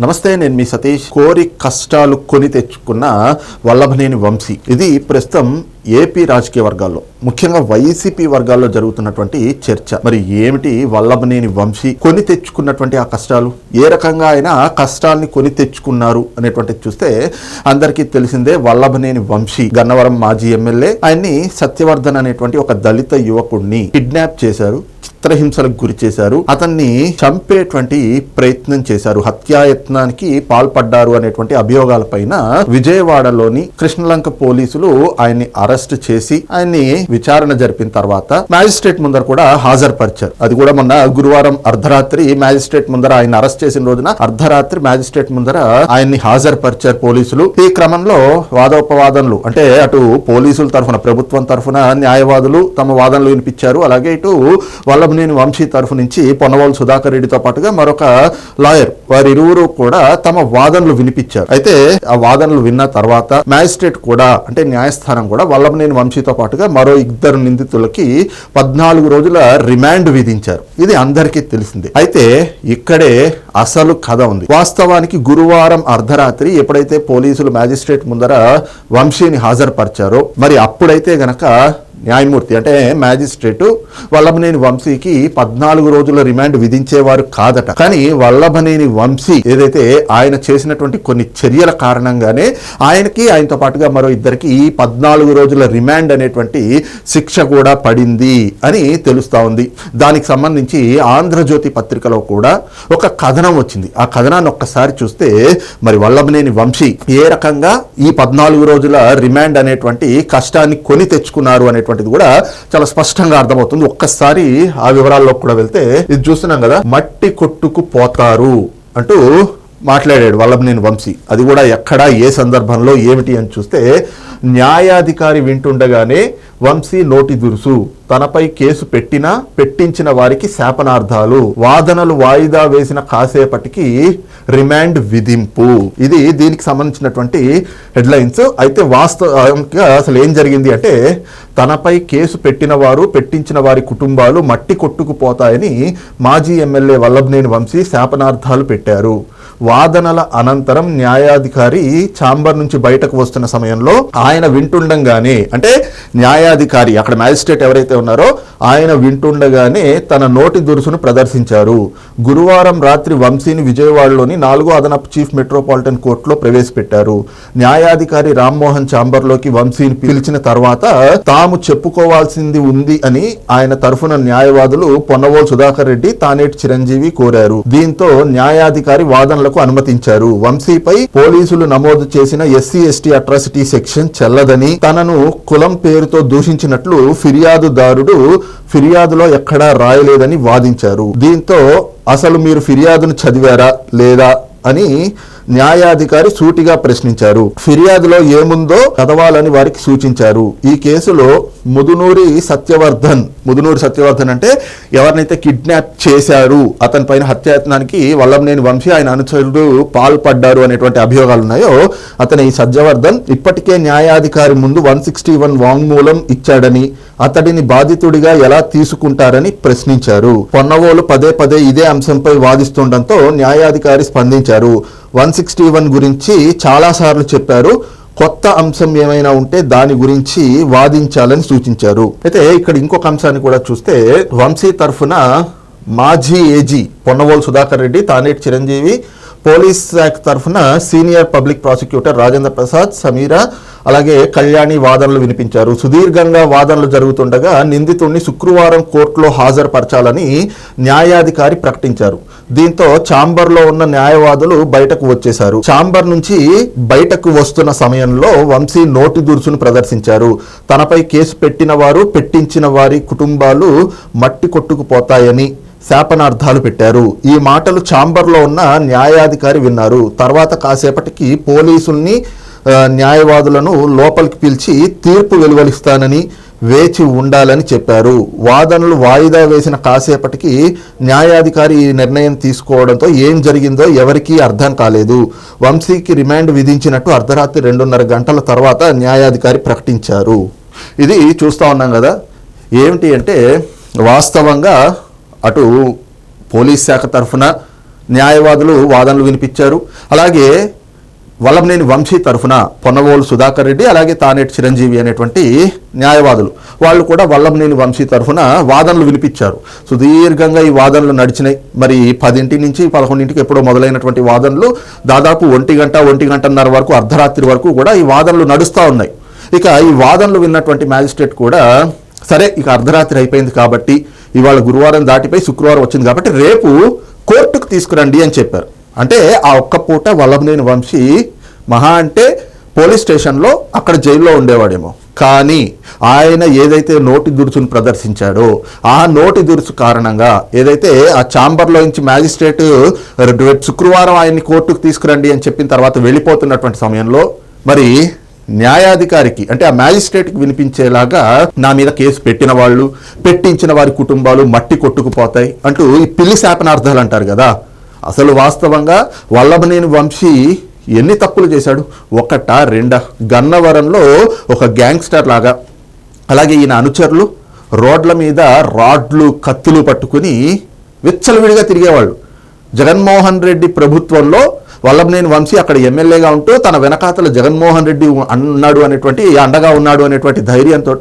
నమస్తే నేను మీ సతీష్. కోరి కష్టాలు కొని తెచ్చుకున్న వల్లభనేని వంశీ. ఇది ప్రస్తుతం ఏపీ రాజకీయ వర్గాల్లో ముఖ్యంగా వైసీపీ వర్గాల్లో జరుగుతున్నటువంటి చర్చ. మరి ఏమిటి వల్లభనేని వంశీ? కొని తెచ్చుకున్నటువంటి ఆ కష్టాలు? ఏ రకంగా ఆయన కష్టాల్ని కొని తెచ్చుకున్నారు అనేటువంటిది చూస్తే అందరికీ తెలిసిందే వల్లభనేని వంశీ. గన్నవరం మాజీ ఎమ్మెల్యే ఆయన్ని సత్యవర్ధన్ అనేటువంటి ఒక దళిత యువకుడిని కిడ్నాప్ చేశారు. చిత్రహింసలకు గురి చేశారు. అతన్ని చంపేటువంటి ప్రయత్నం చేశారు. హత్యాయత్నానికి పాల్పడ్డారు అనేటువంటి అభియోగాల పైన విజయవాడలోని కృష్ణలంక పోలీసులు ఆయన్ని అరెస్ట్ చేసి ఆయన్ని విచారణ జరిపిన తర్వాత మ్యాజిస్ట్రేట్ ముందర కూడా హాజరుపరిచారు. అది కూడా మొన్న గురువారం అర్ధరాత్రి మ్యాజిస్ట్రేట్ ముందర ఆయన అరెస్ట్ చేసిన రోజున అర్ధరాత్రి మ్యాజిస్ట్రేట్ ముందర ఆయన్ని హాజరుపరిచారు పోలీసులు. ఈ క్రమంలో వాదోపవాదనలు అంటే అటు పోలీసుల తరఫున ప్రభుత్వం తరఫున న్యాయవాదులు తమ వాదనలు వినిపించారు. అలాగే ఇటు వాళ్ళ వల్లభనేని వంశీ తరఫు నుంచి పొన్నవాళ్ళు సుధాకర్ రెడ్డితో పాటుగా మరొక లాయర్ వారిరువురు కూడా తమ వాదనలు వినిపించారు. అయితే ఆ వాదనలు విన్న తర్వాత మ్యాజిస్ట్రేట్ కూడా అంటే న్యాయస్థానం కూడా వల్లభనేని వంశీతో పాటుగా మరో ఇద్దరు నిందితులకి పద్నాలుగు రోజుల రిమాండ్ విధించారు. ఇది అందరికీ తెలిసిందే. అయితే ఇక్కడే అసలు కథ ఉంది. వాస్తవానికి గురువారం అర్ధరాత్రి ఎప్పుడైతే పోలీసులు మ్యాజిస్ట్రేట్ ముందర వంశీని హాజరుపరిచారో మరి అప్పుడైతే గనక న్యాయమూర్తి అంటే మ్యాజిస్ట్రేటు వల్లభనేని వంశీకి పద్నాలుగు రోజుల రిమాండ్ విధించేవారు కాదట. కానీ వల్లభనేని వంశీ ఏదైతే ఆయన చేసినటువంటి కొన్ని చర్యల కారణంగానే ఆయనకి ఆయనతో పాటుగా మరో ఇద్దరికి ఈ పద్నాలుగు రోజుల రిమాండ్ అనేటువంటి శిక్ష కూడా పడింది అని తెలుస్తా ఉంది. దానికి సంబంధించి ఆంధ్రజ్యోతి పత్రికలో కూడా ఒక కథనం వచ్చింది. ఆ కథనాన్ని ఒక్కసారి చూస్తే మరి వల్లభనేని వంశీ ఏ రకంగా ఈ పద్నాలుగు రోజుల రిమాండ్ అనేటువంటి కష్టాన్ని కొని తెచ్చుకున్నారు అనేటువంటి అనేటువంటిది కూడా చాలా స్పష్టంగా అర్థమవుతుంది. ఒక్కసారి ఆ వివరాల్లో కూడా వెళ్తే ఇది చూస్తున్నాం కదా మట్టి కొట్టుకు పోతారు అంటూ మాట్లాడాడు వల్లభనేని వంశీ. అది కూడా ఎక్కడ ఏ సందర్భంలో ఏమిటి అని చూస్తే న్యాయాధికారి వింటుండగానే వంశీ నోటి దురుసు. తనపై కేసు పెట్టినా పెట్టించిన వారికి శాపనార్థాలు. వాదనలు వాయిదా వేసిన కాసేపటికి రిమాండ్ విధింపు. ఇది దీనికి సంబంధించినటువంటి హెడ్లైన్స్. అయితే వాస్తవంగా అసలు ఏం జరిగింది అంటే తనపై కేసు పెట్టిన వారు పెట్టించిన వారి కుటుంబాలు మట్టి కొట్టుకుపోతాయని మాజీ ఎమ్మెల్యే వల్లభనేని వంశీ శాపనార్థాలు పెట్టారు. వాదనల అనంతరం న్యాయాధికారి ఛాంబర్ నుంచి బయటకు వస్తున్న సమయంలో ఆయన వింటుండగానే అంటే న్యాయాధికారి అక్కడ మ్యాజిస్ట్రేట్ ఎవరైతే ఉన్నారో ఆయన వింటుండగానే తన నోటి దురుసును ప్రదర్శించారు. గురువారం రాత్రి వంశీని విజయవాడలోని నాలుగో అదనపు చీఫ్ మెట్రోపాలిటన్ కోర్టులో ప్రవేశపెట్టారు. న్యాయాధికారి రామ్మోహన్ ఛాంబర్లోకి వంశీని పిలిచిన తర్వాత తాము చెప్పుకోవాల్సింది ఉంది అని ఆయన తరఫున న్యాయవాదులు పొన్నవోలు సుధాకర్ రెడ్డి తానేటి చిరంజీవి కోరారు. దీంతో న్యాయాధికారి వాదనలకు అనుమతించారు. వంశీపై పోలీసులు నమోదు చేసిన ఎస్సీ ఎస్టీ అట్రాసిటీ సెక్షన్ చెల్లదని తనను కులం పేరుతో దూషించినట్లు ఫిర్యాదుదారుడు ఫిర్యాదులో ఎక్కడా రాయలేదని వాదించారు. దీంతో అసలు మీరు ఫిర్యాదును చదివారా లేదా? అని న్యాయాధికారి సూటిగా ప్రశ్నించారు. ఫిర్యాదులో ఏముందో చదవాలని వారికి సూచించారు. ఈ కేసులో ముదునూరి సత్యవర్ధన్ ముదునూరి సత్యవర్ధన్ అంటే ఎవరినైతే కిడ్నాప్ చేశారు అతని పైన హత్యాయత్నానికి వల్లంనేని వంశీ ఆయన అనుచరుడు పాల్పడ్డారు అనేటువంటి అభియోగాలు ఉన్నాయో అతని ఈ సత్యవర్ధన్ ఇప్పటికే న్యాయాధికారి ముందు వన్ సిక్స్టీ వన్ వాంగ్మూలం ఇచ్చాడని అతడిని బాధితుడిగా ఎలా తీసుకుంటారని ప్రశ్నించారు. పొన్నవోలు పదే పదే ఇదే అంశంపై వాదిస్తుండటంతో న్యాయాధికారి స్పందించారు. వన్ సిక్స్టీ వన్ గురించి చాలాసార్లు చెప్పారు. కొత్త అంశం ఏమైనా ఉంటే దాని గురించి వాదించాలని సూచించారు. అయితే ఇక్కడ ఇంకొక అంశాన్ని కూడా చూస్తే వంశీ తరఫున మాజీ ఏజీ పొన్నవోలు సుధాకర్ రెడ్డి తానేటి చిరంజీవి పోలీస్ శాఖ తరఫున senior public prosecutor Rajendra Prasad Sameera అలాగే కళ్యాణి వాదనలు వినిపించారు. సుదీర్ఘంగా వాదనలు జరుగుతుండగా నిందితుడిని శుక్రవారం కోర్టులో హాజరుపరచాలని న్యాయాధికారి ప్రకటించారు. దీంతో ఛాంబర్లో ఉన్న న్యాయవాదులు బయటకు వచ్చేశారు. ఛాంబర్ నుంచి బయటకు వస్తున్న సమయంలో వంశీ నోటి దురుసును ప్రదర్శించారు. తనపై కేసు పెట్టిన వారు పెట్టించిన వారి కుటుంబాలు మట్టి కొట్టుకుపోతాయని శాపనార్థాలు పెట్టారు. ఈ మాటలు ఛాంబర్లో ఉన్న న్యాయాధికారి విన్నారు. తర్వాత కాసేపటికి పోలీసుల్ని న్యాయవాదులను లోపలికి పిలిచి తీర్పు వెలువలిస్తానని వేచి ఉండాలని చెప్పారు. వాదనలు వాయిదా వేసిన కాసేపటికి న్యాయాధికారి ఈ నిర్ణయం తీసుకోవడంతో ఏం జరిగిందో ఎవరికీ అర్థం కాలేదు. వంశీకి రిమాండ్ విధించినట్టు అర్ధరాత్రి రెండున్నర గంటల తర్వాత న్యాయాధికారి ప్రకటించారు. ఇది చూస్తూ ఉన్నాం కదా. ఏమిటి అంటే వాస్తవంగా అటు పోలీస్ శాఖ తరఫున న్యాయవాదులు వాదనలు వినిపించారు. అలాగే వల్లంనేని వంశీ తరఫున పొన్నవోలు సుధాకర్ రెడ్డి అలాగే తానేటి చిరంజీవి అనేటువంటి న్యాయవాదులు వాళ్ళు కూడా వల్లంనేని వంశీ తరఫున వాదనలు వినిపించారు. సుదీర్ఘంగా ఈ వాదనలు నడిచినాయి. మరి పదింటి నుంచి పదకొండింటికి ఎప్పుడో మొదలైనటువంటి వాదనలు దాదాపు ఒంటి గంట ఒంటి గంటన్నర వరకు అర్ధరాత్రి వరకు కూడా ఈ వాదనలు నడుస్తూ ఉన్నాయి. ఇక ఈ వాదనలు విన్నటువంటి మ్యాజిస్ట్రేట్ కూడా సరే ఇక అర్ధరాత్రి అయిపోయింది కాబట్టి ఇవాళ గురువారం దాటిపోయి శుక్రవారం వచ్చింది కాబట్టి రేపు కోర్టుకు తీసుకురండి అని చెప్పారు. అంటే ఆ ఒక్క పూట వల్లభనేని వంశీ మహా అంటే పోలీస్ స్టేషన్లో అక్కడ జైల్లో ఉండేవాడేమో. కానీ ఆయన ఏదైతే నోటి దురుసును ప్రదర్శించాడో ఆ నోటి దురుసు కారణంగా ఏదైతే ఆ ఛాంబర్లో నుంచి మ్యాజిస్ట్రేట్ శుక్రవారం ఆయన్ని కోర్టుకు తీసుకురండి అని చెప్పిన తర్వాత వెళ్ళిపోతున్నటువంటి సమయంలో మరి న్యాయాధికారికి అంటే ఆ మ్యాజిస్ట్రేట్కి వినిపించేలాగా నా మీద కేసు పెట్టిన వాళ్ళు పెట్టించిన వారి కుటుంబాలు మట్టి కొట్టుకుపోతాయి అంటూ ఈ పిల్లి శాపనార్థాలు అంటారు కదా. అసలు వాస్తవంగా వల్లభనేని వంశీ ఎన్ని తప్పులు చేశాడు? ఒకట రెండ? గన్నవరంలో ఒక గ్యాంగ్స్టర్ లాగా. అలాగే ఈయన అనుచరులు రోడ్ల మీద రాడ్లు కత్తులు పట్టుకుని విచ్చలవిడిగా తిరిగేవాళ్ళు. జగన్మోహన్ రెడ్డి ప్రభుత్వంలో వల్లభనేని వంశీ అక్కడ ఎమ్మెల్యేగా ఉంటూ తన వెనకాతల జగన్మోహన్ రెడ్డి అన్నాడు అనేటువంటి అండగా ఉన్నాడు అనేటువంటి ధైర్యంతో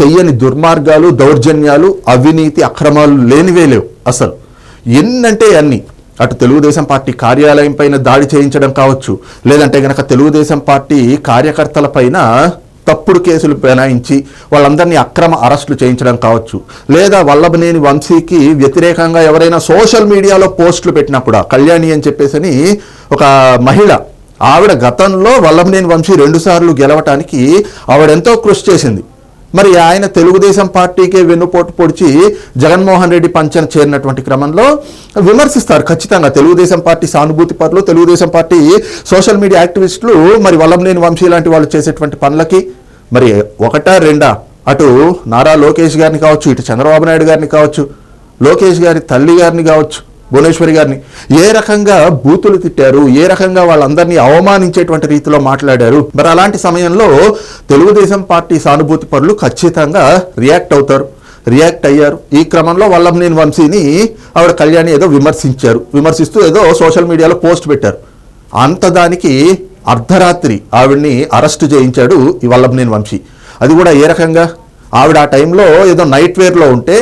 చెయ్యని దుర్మార్గాలు దౌర్జన్యాలు అవినీతి అక్రమాలు లేనివే లేవు అసలు. ఎన్నంటే అన్ని. అటు తెలుగుదేశం పార్టీ కార్యాలయం పైన దాడి చేయించడం కావచ్చు లేదంటే గనక తెలుగుదేశం పార్టీ కార్యకర్తల పైన తప్పుడు కేసులు బనాయించి వాళ్ళందరినీ అక్రమ అరెస్టులు చేయించడం కావచ్చు. లేదా వల్లభనేని వంశీకి వ్యతిరేకంగా ఎవరైనా సోషల్ మీడియాలో పోస్టులు పెట్టినప్పుడు కళ్యాణి అని చెప్పేసి ఒక మహిళ ఆవిడ గతంలో వల్లభనేని వంశీ రెండుసార్లు గెలవటానికి ఆవిడెంతో కృషి చేసింది. మరి ఆయన తెలుగుదేశం పార్టీకే వెన్నుపోటు పొడిచి జగన్మోహన్ రెడ్డి పంచన చేరినటువంటి క్రమంలో విమర్శిస్తారు ఖచ్చితంగా తెలుగుదేశం పార్టీ సానుభూతి పరులు తెలుగుదేశం పార్టీ సోషల్ మీడియా యాక్టివిస్టులు మరి వల్లంనేని వంశీ లాంటి వాళ్ళు చేసేటువంటి పనులకి మరి ఒకటా రెండా? అటు నారా లోకేష్ గారిని కావచ్చు ఇటు చంద్రబాబు నాయుడు గారిని కావచ్చు లోకేష్ గారి తల్లి గారిని కావచ్చు భువనేశ్వరి గారిని. ఏ రకంగా బూతులు తిట్టారు ఏ రకంగా వాళ్ళందరినీ అవమానించేటువంటి రీతిలో మాట్లాడారు మరి అలాంటి సమయంలో తెలుగుదేశం పార్టీ సానుభూతి పరులు ఖచ్చితంగా రియాక్ట్ అవుతారు. రియాక్ట్ అయ్యారు. ఈ క్రమంలో వల్లభనేని వంశీని ఆవిడ కళ్యాణి ఏదో విమర్శించారు. విమర్శిస్తూ ఏదో సోషల్ మీడియాలో పోస్ట్ పెట్టారు. అంత దానికి అర్ధరాత్రి ఆవిడ్ని అరెస్ట్ చేయించాడు ఈ వల్లభనేని వంశీ. అది కూడా ఏ రకంగా? ఆవిడ ఆ టైంలో ఏదో నైట్ వేర్లో ఉంటే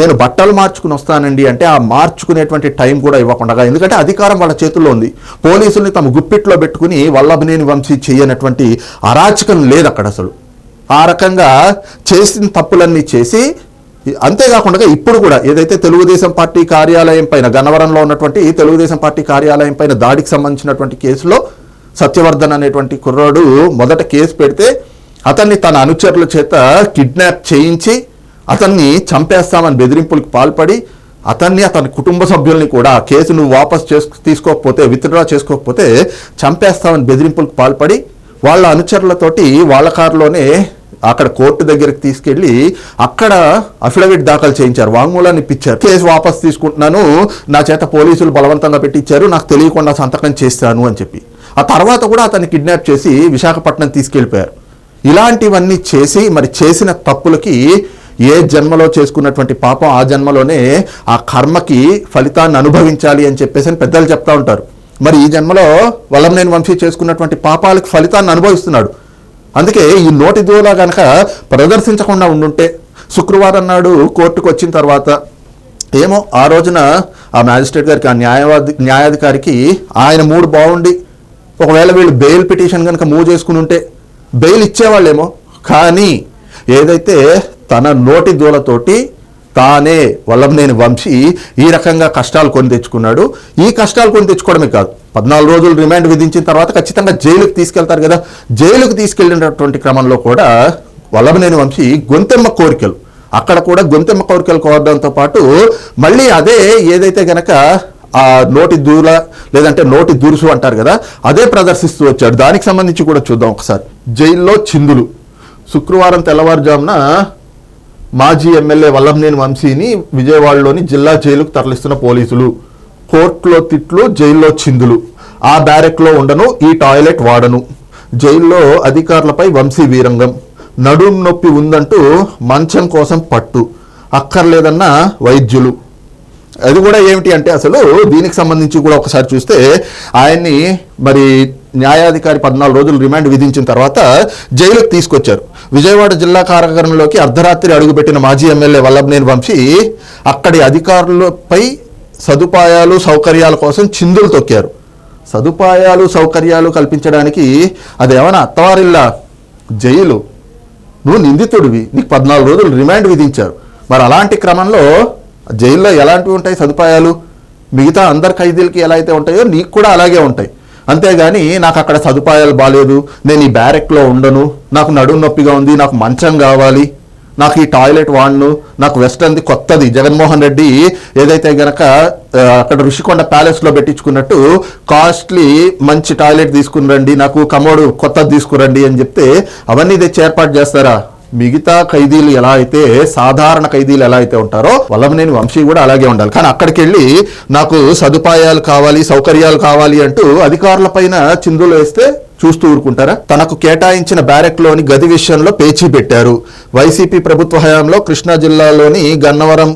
నేను బట్టలు మార్చుకుని వస్తానండి అంటే ఆ మార్చుకునేటువంటి టైం కూడా ఇవ్వకుండా ఎందుకంటే అధికారం వాళ్ళ చేతుల్లో ఉంది. పోలీసుల్ని తమ గుప్పిట్లో పెట్టుకుని వల్లభనేని వంశీ చేయనటువంటి అరాచకం లేదు అక్కడ అసలు. ఆ రకంగా చేసిన తప్పులన్నీ చేసి అంతేకాకుండా ఇప్పుడు కూడా ఏదైతే తెలుగుదేశం పార్టీ కార్యాలయం పైన గన్నవరంలో ఉన్నటువంటి తెలుగుదేశం పార్టీ కార్యాలయం పైన దాడికి సంబంధించినటువంటి కేసులో సత్యవర్ధన్ అనేటువంటి కుర్రాడు మొదట కేసు పెడితే అతన్ని తన అనుచరుల చేత కిడ్నాప్ చేయించి అతన్ని చంపేస్తామని బెదిరింపులకు పాల్పడి అతన్ని అతని కుటుంబ సభ్యుల్ని కూడా కేసు నువ్వు వాపస్ చేసు తీసుకోకపోతే విత్డ్రా చేసుకోకపోతే చంపేస్తామని బెదిరింపులకు పాల్పడి వాళ్ళ అనుచరులతోటి వాళ్ళ కారులోనే అక్కడ కోర్టు దగ్గరికి తీసుకెళ్ళి అక్కడ అఫిడవిట్ దాఖలు చేయించారు వాంగ్మూలాన్ని ఇప్పించారు. కేసు వాపస్ తీసుకుంటున్నాను నా చేత పోలీసులు బలవంతంగా పెట్టించారు నాకు తెలియకుండా సంతకం చేస్తాను అని చెప్పి. ఆ తర్వాత కూడా అతన్ని కిడ్నాప్ చేసి విశాఖపట్నం తీసుకెళ్ళిపోయారు. ఇలాంటివన్నీ చేసి మరి చేసిన తప్పులకి ఏ జన్మలో చేసుకున్నటువంటి పాపం ఆ జన్మలోనే ఆ కర్మకి ఫలితాన్ని అనుభవించాలి అని చెప్పేసి అని పెద్దలు చెప్తా ఉంటారు. మరి ఈ జన్మలో వల్లంనేని వంశీ చేసుకున్నటువంటి పాపాలకు ఫలితాన్ని అనుభవిస్తున్నాడు. అందుకే ఈ నోటి దూల కనుక ప్రదర్శించకుండా ఉండుంటే శుక్రవారం నాడు కోర్టుకు వచ్చిన తర్వాత ఏమో ఆ రోజున ఆ మ్యాజిస్ట్రేట్ గారికి ఆ న్యాయవాది న్యాయాధికారికి ఆయన మూడు బాగుండి ఒకవేళ వీళ్ళు బెయిల్ పిటిషన్ కనుక మూవ్ చేసుకుని ఉంటే బెయిల్ ఇచ్చేవాళ్ళేమో. కానీ ఏదైతే తన నోటి దూలతోటి తానే వల్లంనేని వంశీ ఈ రకంగా కష్టాలు కొని తెచ్చుకున్నాడు. ఈ కష్టాలు కొని తెచ్చుకోవడమే కాదు. పద్నాలుగు రోజులు రిమాండ్ విధించిన తర్వాత ఖచ్చితంగా జైలుకి తీసుకెళ్తారు కదా. జైలుకు తీసుకెళ్ళినటువంటి క్రమంలో కూడా వల్లభనేని వంశీ గొంతెమ్మ కోరికలు. అక్కడ కూడా గొంతెమ్మ కోరికలు కోరడంతో పాటు మళ్ళీ అదే ఏదైతే గనక ఆ నోటి దూర లేదంటే నోటి దురుసు అంటారు కదా అదే ప్రదర్శిస్తూ వచ్చాడు. దానికి సంబంధించి కూడా చూద్దాం ఒకసారి. జైల్లో చిందులు. శుక్రవారం తెల్లవారుజామున మాజీ ఎమ్మెల్యే వల్లంనేని వంశీని విజయవాడలోని జిల్లా జైలుకు తరలిస్తున్న పోలీసులు. కోర్టులో తిట్లు జైల్లో చిందులు. ఆ బ్యారెక్లో ఉండను ఈ టాయిలెట్ వాడను. జైల్లో అధికారులపై వంశీ వీరంగం. నడుం నొప్పి ఉందంటూ మంచం కోసం పట్టు. అక్కర్లేదన్న వైద్యులు. అది కూడా ఏమిటి అంటే అసలు దీనికి సంబంధించి కూడా ఒకసారి చూస్తే ఆయన్ని మరి న్యాయాధికారి పద్నాలుగు రోజులు రిమాండ్ విధించిన తర్వాత జైలుకు తీసుకొచ్చారు. విజయవాడ జిల్లా కారాగారంలోకి అర్ధరాత్రి అడుగుపెట్టిన మాజీ ఎమ్మెల్యే వల్లభనేని వంశీ అక్కడి అధికారులపై సదుపాయాలు సౌకర్యాల కోసం చిందులు తొక్కారు. సదుపాయాలు సౌకర్యాలు కల్పించడానికి అదేమన్నా అత్తవారిల్లా జైలు? నువ్వు నిందితుడివి. నీకు పద్నాలుగు రోజులు రిమాండ్ విధించారు. మరి అలాంటి క్రమంలో జైల్లో ఎలాంటివి ఉంటాయి సదుపాయాలు? మిగతా అందరి ఖైదీలకి ఎలా అయితే ఉంటాయో నీకు కూడా అలాగే ఉంటాయి. అంతేగాని నాకు అక్కడ సదుపాయాలు బాగాలేదు నేను ఈ బ్యారెక్లో ఉండను నాకు నడుము నొప్పిగా ఉంది నాకు మంచం కావాలి నాకు ఈ టాయిలెట్ వాడను నాకు వెస్టర్న్ది కొత్తది. జగన్మోహన్ రెడ్డి ఏదైతే గనక అక్కడ ఋషికొండ ప్యాలెస్లో పెట్టించుకున్నట్టు కాస్ట్లీ మంచి టాయిలెట్ తీసుకుని రండి నాకు కమోడు కొత్తది తీసుకురండి అని చెప్తే అవన్నీ తెచ్చి ఏర్పాటు చేస్తారా? మిగతా ఖైదీలు ఎలా అయితే సాధారణ ఖైదీలు ఎలా అయితే ఉంటారో వల్లభనేని వంశీ కూడా అలాగే ఉండాలి. కానీ అక్కడికి వెళ్ళి నాకు సదుపాయాలు కావాలి సౌకర్యాలు కావాలి అంటూ అధికారుల పైన చిందులు వేస్తే చూస్తూ ఊరుకుంటారా? తనకు కేటాయించిన బ్యారెక్లోని గది విషయంలో పేచీ పెట్టారు. వైసీపీ ప్రభుత్వ హయాంలో కృష్ణా జిల్లాలోని గన్నవరం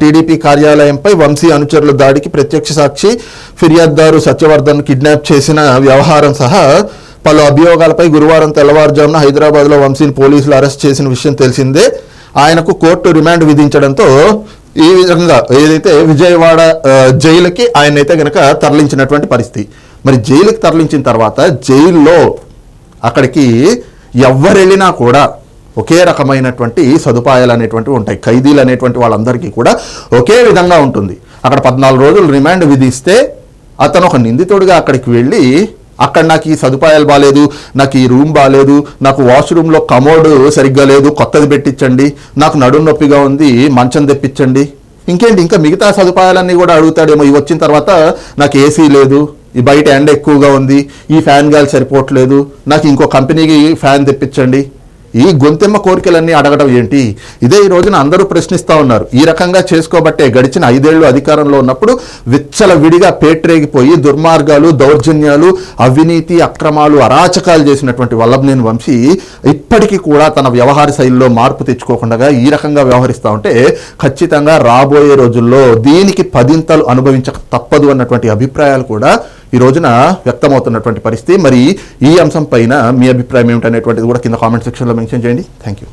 టీడీపీ కార్యాలయంపై వంశీ అనుచరుల దాడికి ప్రత్యక్ష సాక్షి ఫిర్యాదుదారు సత్యవర్ధన్ కిడ్నాప్ చేసిన వ్యవహారం సహా పలు అభియోగాలపై గురువారం తెల్లవారుజామున హైదరాబాద్లో వంశీని పోలీసులు అరెస్ట్ చేసిన విషయం తెలిసిందే. ఆయనకు కోర్టు రిమాండ్ విధించడంతో ఈ విధంగా ఏదైతే విజయవాడ జైలుకి ఆయన అయితే తరలించినటువంటి పరిస్థితి. మరి జైలుకి తరలించిన తర్వాత జైల్లో అక్కడికి ఎవ్వరు వెళ్ళినా కూడా ఒకే రకమైనటువంటి సదుపాయాలు అనేటువంటివి ఉంటాయి. ఖైదీలు అనేటువంటి వాళ్ళందరికీ కూడా ఒకే విధంగా ఉంటుంది. అక్కడ పద్నాలుగు రోజులు రిమాండ్ విధిస్తే అతను ఒక నిందితుడిగా అక్కడికి వెళ్ళి అక్కడ నాకు ఈ సదుపాయాలు బాగాలేదు నాకు ఈ రూమ్ బాగాలేదు నాకు వాష్రూమ్లో కమోడ్ సరిగ్గా లేదు కొత్తది పెట్టించండి నాకు నడుం నొప్పిగా ఉంది మంచం తెప్పించండి. ఇంకేంటి ఇంకా మిగతా సదుపాయాలన్నీ కూడా అడుగుతాడేమో. ఇవి వచ్చిన తర్వాత నాకు ఏసీ లేదు ఈ బయట ఎండ ఎక్కువగా ఉంది ఈ ఫ్యాన్ గాలి సరిపోవట్లేదు నాకు ఇంకో కంపెనీకి ఫ్యాన్ తెప్పించండి. ఈ గొంతెమ్మ కోరికలన్నీ అడగడం ఏంటి? ఇదే ఈ రోజున అందరూ ప్రశ్నిస్తూ ఉన్నారు. ఈ రకంగా చేసుకోబట్టే గడిచిన ఐదేళ్ళు అధికారంలో ఉన్నప్పుడు విచ్చల విడిగా పేట్రేగిపోయి దుర్మార్గాలు దౌర్జన్యాలు అవినీతి అక్రమాలు అరాచకాలు చేసినటువంటి వల్లభనేని వంశీ ఇప్పటికీ కూడా తన వ్యవహార శైలిలో మార్పు తెచ్చుకోకుండా ఈ రకంగా వ్యవహరిస్తూ ఉంటే ఖచ్చితంగా రాబోయే రోజుల్లో దీనికి పదింతలు అనుభవించక తప్పదు అన్నటువంటి అభిప్రాయాలు కూడా ఈ రోజున వ్యక్తమవుతున్నటువంటి పరిస్థితి. మరి ఈ అంశం పైన మీ అభిప్రాయం ఏమిటనేటువంటిది కూడా కింద కామెంట్ సెక్షన్లో మెన్షన్ చేయండి. Thank you